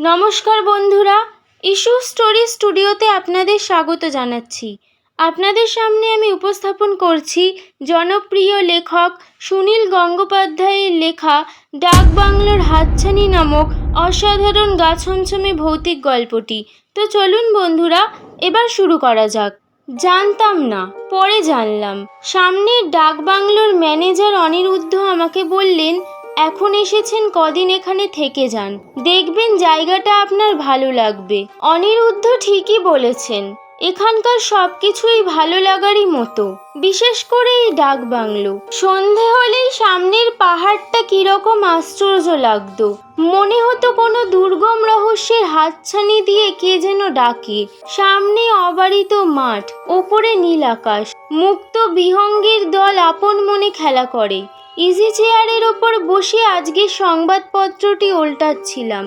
নমস্কার বন্ধুরা, issue story স্টুডিওতে আপনাদের স্বাগত জানাচ্ছি। আপনাদের সামনে আমি উপস্থাপন করছি জনপ্রিয় লেখক সুনীল গঙ্গোপাধ্যায়ের লেখা ডাক বাংলোর হাতছানি নামক অসাধারণ গাছঞ্ছমে ভৌতিক গল্পটি। তো চলুন বন্ধুরা, এবার শুরু করা যাক। জানতাম না, পরে জানলাম। সামনের ডাক বাংলোর ম্যানেজার অনিরুদ্ধ আমাকে বললেন এখন এসেছেন কদিন এখানে থেকে যান। দেখবেন জায়গাটা আপনার ভালো লাগবে। অনিরুদ্ধ ঠিকই বলেছেন, এখানকার সব কিছুই ভালো লাগারই মতো। বিশেষ করে এই ডাক বাংলো। সন্ধে হলেই সামনের পাহাড়টা কীরকম আশ্চর্য লাগতো। মনে হতো কোনো দুর্গম রহস্যের হাতছানি দিয়ে কে যেন ডাকে। সামনে অবারিত মাঠ, ওপরে নীল আকাশ। মুক্ত বিহঙ্গের দল আপন মনে খেলা করে। ইজি চেয়ারের ওপর বসে আজকে সংবাদপত্রটি ওল্টাচ্ছিলাম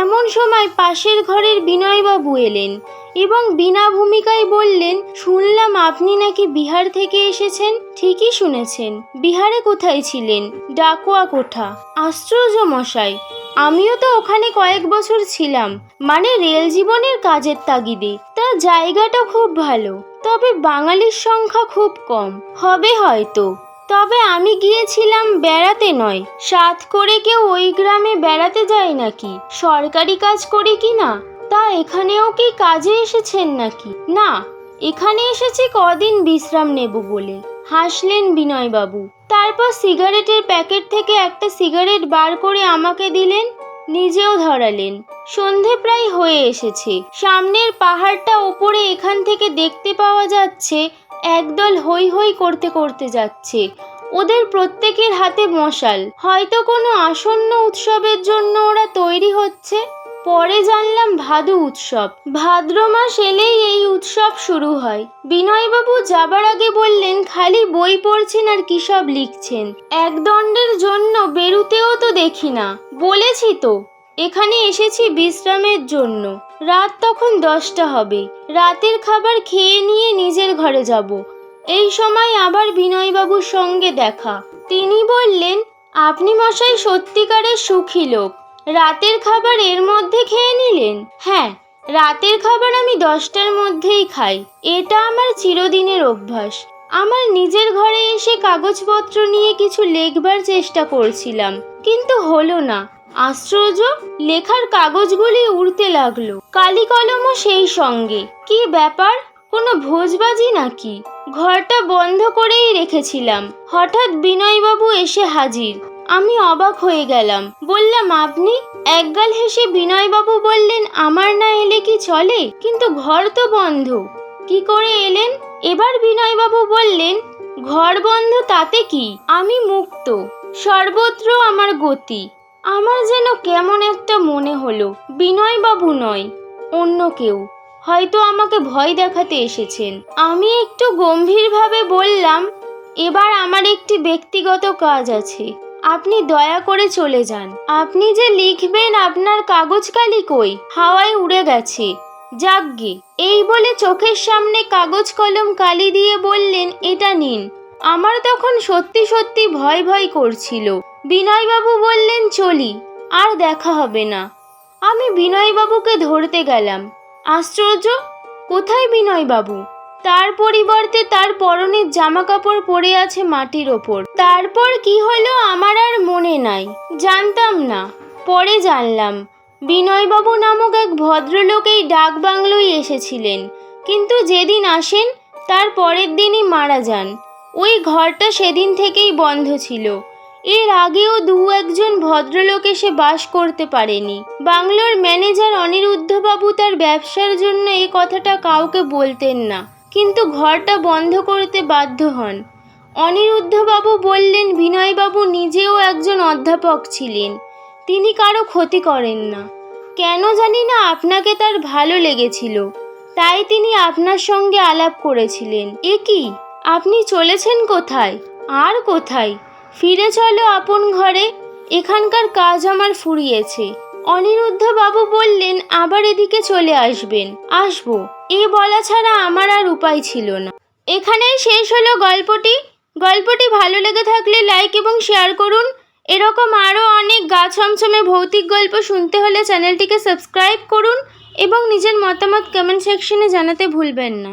এমন সময় পাশের ঘরের বিনয়বাবু এলেন এবং বিনা ভূমিকায় বললেন, শুনলাম আপনি নাকি বিহার থেকে এসেছেন? ঠিকই শুনেছেন। বিহারে কোথায় ছিলেন? ডাকুয়া কোঠা। আশ্চর্য মশাই, আমিও তো ওখানে কয়েক বছর ছিলাম। মানে রেল জীবনের কাজের তাগিদে। তা জায়গাটা খুব ভালো, তবে বাঙালির সংখ্যা খুব কম। হবে হয়তো। তবে আমি গিয়েছিলাম বেড়াতে নয়। সাত করে কেউ ওই গ্রামে বেড়াতে যায় নাকি? সরকারি কাজ করে কি না? তা এখানেও কি কাজে এসেছেন নাকি? না, এখানে এসেছি কদিন বিশ্রাম নেব বলে। হাসলেন বিনয়বাবু। তারপর সিগারেটের প্যাকেট থেকে একটা সিগারেট বার করে আমাকে দিলেন, নিজেও ধরালেন। সন্ধে প্রায় হয়ে এসেছে। সামনের পাহাড়টা ওপরে এখান থেকে দেখতে পাওয়া যাচ্ছে একদল হই হই করতে করতে যাচ্ছে। ওদের প্রত্যেকের হাতে মশাল। হয়তো কোনো আসন্ন উৎসবের জন্য ওরা তৈরি হচ্ছে। পরে জানলাম ভাদু উৎসব। ভাদ্র মাস এলেই এই উৎসব শুরু হয়। বিনয়বাবু যাবার আগে বললেন, খালি বই পড়ছেন আর কী সব লিখছেন? এক দণ্ডের জন্য বেরুতেও তো দেখি না। বলেছি তো। এখানে এসেছি বিশ্রামের জন্য। রাত তখন দশটা হবে। রাতের খাবার খেয়ে নিয়ে নিজের ঘরে যাব। এই সময় আবার বিনয়বাবুর সঙ্গে দেখা। তিনি বললেন, আপনি মশাই সত্যিকারের সুখী লোক। রাতের খাবার এর মধ্যে খেয়ে নিলেন? হ্যাঁ রাতের খাবার আমি দশটার মধ্যেই খাই। এটা আমার চিরদিনের অভ্যাস। আমার নিজের ঘরে এসে কাগজপত্র নিয়ে কিছু লেখবার চেষ্টা করছিলাম, কিন্তু হলো না। আশ্চর্য, লেখার কাগজগুলি উড়তে লাগল। কালি কলমও সেই সঙ্গে। কি ব্যাপার? কোনো ভোজবাজি নাকি? ঘরটা বন্ধ করেই রেখেছিলাম। হঠাৎ বিনয়বাবু এসে হাজির। আমি অবাক হয়ে গেলাম। বললাম, আপনি? একগাল হেসে বিনয়বাবু বললেন, আমার না এলে কি চলে? কিন্তু ঘর তো বন্ধ। কি করে এলেন? এবার বিনয়বাবু বললেন, ঘর বন্ধ তাতে কি? আমি মুক্ত। সর্বত্র আমার গতি। আমার যেন কেমন একটা মনে হলো। বিনয়বাবু নয়, অন্য কেউ। হয়তো আমাকে ভয় দেখাতে এসেছেন। আমি একটু গম্ভীরভাবে বললাম, এবার আমার একটি ব্যক্তিগত কাজ আছে। আপনি দয়া করে চলে যান। আপনি যে লিখবেন আপনার কাগজ কালি কই? হাওয়ায় উড়ে গেছে। যাকগে। এই বলে চোখের সামনে কাগজ, কলম, কালি দিয়ে বললেন, এটা নিন। আমার তখন সত্যি সত্যি ভয় ভয় করছিল। বিনয়বাবু বললেন, চলি, আর দেখা হবে না। আমি বিনয়বাবুকে ধরতে গেলাম। আশ্চর্য? কোথায় বিনয়বাবু? তার পরিবর্তে তার পরনের জামা কাপড় পরে আছে মাটির ওপর। তারপর কি হলো আমার আর মনে নাই। জানতাম না। পরে জানলাম। বিনয়বাবু নামক এক ভদ্রলোক এই ডাক বাংলোয় এসেছিলেন। কিন্তু যেদিন আসেন, তার পরের দিনই মারা যান। ওই ঘরটা সেদিন থেকেই বন্ধ ছিল। এর আগেও দু একজন ভদ্রলোক এসে বাস করতে পারেনি। বাংলোর ম্যানেজার অনিরুদ্ধবাবু তার ব্যবসার জন্য এ কথাটা কাউকে বলতেন না, কিন্তু ঘরটা বন্ধ করতে বাধ্য হন। অনিরুদ্ধবাবু বললেন, বিনয়বাবু নিজেও একজন অধ্যাপক ছিলেন। তিনি কারও ক্ষতি করেন না। কেন জানি না আপনাকে তার ভালো লেগেছিল। তাই তিনি আপনার সঙ্গে আলাপ করেছিলেন। এ কি? আপনি চলেছেন কোথায়? আর কোথায়? ফিরে চলো আপন ঘরে। এখানকার কাজ আমার ফুরিয়েছে। অনিরুদ্ধ বাবু বললেন, আবার এদিকে চলে আসবেন। আসব। এ বলা ছাড়া আমার আর উপায় ছিল না। এখানেই শেষ হলো গল্পটি। গল্পটি ভালো লেগে থাকলে লাইক এবং শেয়ার করুন। এরকম আরও অনেক গা ছমছমে ভৌতিক গল্প শুনতে হলে চ্যানেলটিকে সাবস্ক্রাইব করুন এবং নিজের মতামত কমেন্ট সেকশনে জানাতে ভুলবেন না।